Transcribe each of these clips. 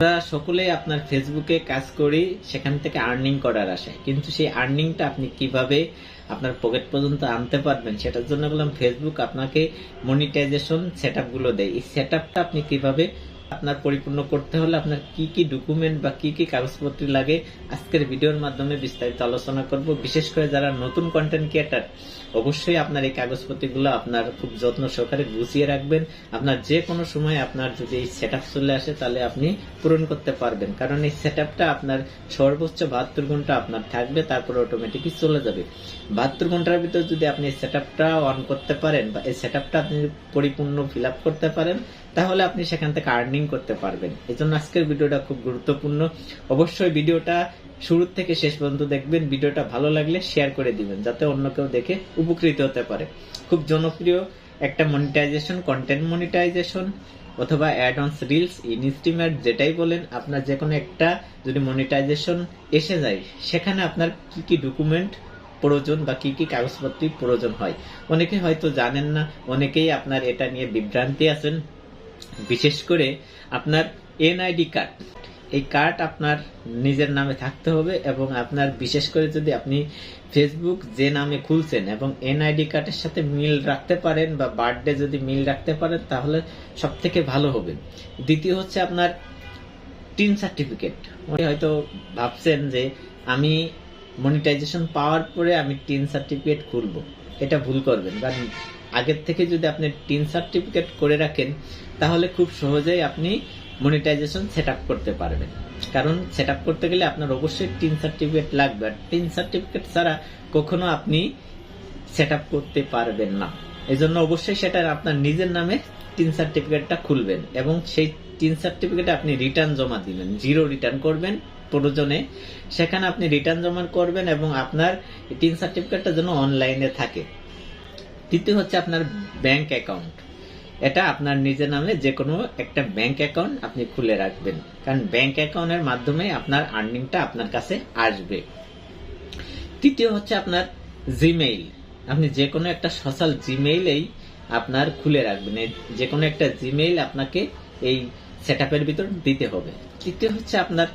আমরা সকলেই আপনার ফেসবুকে কাজ করি, সেখান থেকে আর্নিং করার আসে কিন্তু সেই আর্নিংটা আপনি কীভাবে আপনার পকেট পর্যন্ত আনতে পারবেন, সেটার জন্য বললাম ফেসবুক আপনাকে মনিটাইজেশন সেটগুলো দেয়। এই সেট আপনি কীভাবে আপনার পরিপূর্ণ করতে হলে আপনার কি কি ডকুমেন্ট বা কি কি কাগজপত্র লাগে, আজকের ভিডিওর মাধ্যমে বিস্তারিত আলোচনা করব। বিশেষ করে যারা নতুন কন্টেন্ট ক্রিয়েটার অবশ্যই আপনার এই কাগজপত্রগুলো আপনার খুব যত্ন সহকারে গুছিয়ে রাখবেন। আপনার যে কোনো সময় আপনার যদি এই সেট চলে আসে, তাহলে আপনি পূরণ করতে পারবেন। কারণ এই সেট আপনার সর্বোচ্চ বাহাত্তর ঘণ্টা আপনার থাকবে, তারপর অটোমেটিকই চলে যাবে। বাহাত্তর ঘণ্টার ভিতর যদি আপনি এই সেট অন করতে পারেন বা এই সেট আপনি পরিপূর্ণ ফিল করতে পারেন, তাহলে আপনি সেখান থেকে আর্নিং করতে পারবেন। এই জন্য আজকের ভিডিওটা খুব গুরুত্বপূর্ণ। অবশ্যই ভিডিওটা শুরু থেকে শেষ পর্যন্ত দেখবেন। ভিডিওটা ভালো লাগলে শেয়ার করে দিবেন, যাতে অন্য কেউ দেখে উপকৃত হতে পারে। খুব জনপ্রিয় একটা মনিটাইজেশন কন্টেন্ট মনিটাইজেশন অথবা অ্যাড অনস রিলস ইনস্টিমেট যেটাই বলেন, আপনার যে কোনো একটা যদি মনিটাইজেশন এসে যায়, সেখানে আপনার কি কি ডকুমেন্ট প্রয়োজন বা কি কি কাগজপত্র প্রয়োজন হয়। অনেকে হয়তো জানেন না, অনেকেই আপনার এটা নিয়ে বিভ্রান্তি আছেন। বিশেষ করে আপনার এনআইডি কার্ড। এই কার্ড আপনার নিজের নামে থাকতে হবে এবং আপনার বিশেষ করে যদি আপনি ফেসবুক যে নামে খুলছেন এবং এনআইডি কার্ডের সাথে মিল রাখতে পারেন বা বার্থডে যদি মিল রাখতে পারেন, তাহলে সব থেকে ভালো হবে। দ্বিতীয় হচ্ছে আপনার টিন সার্টিফিকেট। হয়তো ভাবছেন যে আমি মনিটাইজেশন পাওয়ার পরে আমি টিন সার্টিফিকেট খুলব। এটা ভুল করবেন। কারণ আগের থেকে যদি আপনি টিন সার্টিফিকেট করে রাখেন, তাহলে খুব সহজেই আপনি মনিটাইজেশন সেট করতে পারবেন। কারণ সেট করতে গেলে আপনার অবশ্যই টিন সার্টিফিকেট লাগবে। আর টিন সার্টিফিকেট ছাড়া কখনো আপনি সেট করতে পারবেন না। এই জন্য অবশ্যই সেটা আপনার নিজের নামে টিন সার্টিফিকেটটা খুলবেন এবং সেই টিন সার্টিফিকেটে আপনি রিটার্ন জমা দিবেন। জিরো রিটার্ন করবেন প্রয়োজনে। সেখানে আপনি রিটার্ন জমা করবেন এবং আপনার টিন সার্টিফিকেটটা যেন অনলাইনে থাকে। তৃতীয় হচ্ছে আপনার ব্যাংক অ্যাকাউন্ট এটা আপনার নিজের নামে যে কোনো একটা ব্যাংক অ্যাকাউন্ট আপনি খুলে রাখবেন। কারণ ব্যাংক অ্যাকাউন্টের মাধ্যমে আপনার আর্নিংটা আপনার কাছে আসবে। তৃতীয় হচ্ছে আপনার জিমেইল আপনি যে কোনো একটা সোশ্যাল জিমেইলেই আপনার খুলে রাখবেন। যে কোনো একটা জিমেইল আপনাকে এই সেট আপের ভিতর দিতে হবে। তৃতীয় হচ্ছে আপনার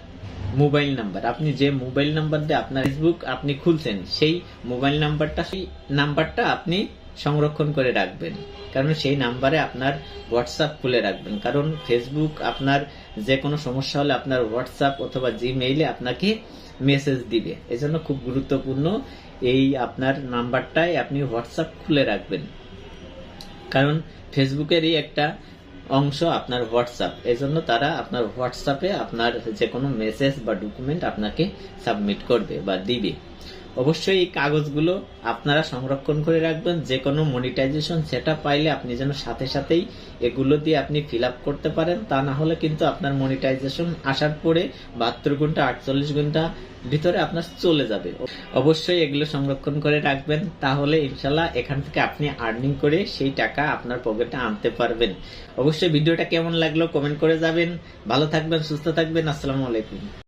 মোবাইল নাম্বার আপনি যে মোবাইল নাম্বার দিয়ে আপনার ফেসবুক আপনি খুলছেন, সেই মোবাইল নাম্বারটা সেই নাম্বারটা আপনি সংরক্ষণ করে রাখবেন। কারণ সেই নাম্বারে আপনার হোয়াটসঅ্যাপ খুলে রাখবেন। কারণ ফেসবুক আপনার যে কোনো সমস্যা হলে আপনার হোয়াটসঅ্যাপ অথবা জিমেইলে আপনাকে মেসেজ দিবে। এজন্য খুব গুরুত্বপূর্ণ এই আপনার নাম্বারটাই আপনি হোয়াটসঅ্যাপ খুলে রাখবেন। কারণ ফেসবুকেরই একটা অংশ আপনার হোয়াটসঅ্যাপ এজন্য তারা আপনার হোয়াটসঅ্যাপে আপনার যে কোনো মেসেজ বা ডকুমেন্ট আপনাকে সাবমিট করবে বা দিবে। অবশ্যই এই কাগজগুলো আপনারা সংরক্ষণ করে রাখবেন। যে কোনো মনিটাইজেশন সেটা পাইলে আপনি যেন সাথে সাথেই এগুলো দিয়ে আপনি ফিল করতে পারেন। তা না হলে কিন্তু আপনার মনিটাইজেশন আসার পরে বাহাত্তর ঘণ্টা, আটচল্লিশ ঘণ্টা ভিতরে আপনার চলে যাবে। অবশ্যই এগুলো সংরক্ষণ করে রাখবেন। তাহলে ইনশাল্লাহ এখান থেকে আপনি আর্নিং করে সেই টাকা আপনার পকেটে আনতে পারবেন। অবশ্যই ভিডিওটা কেমন লাগল কমেন্ট করে যাবেন। ভালো থাকবেন, সুস্থ থাকবেন। আসসালামু আলাইকুম।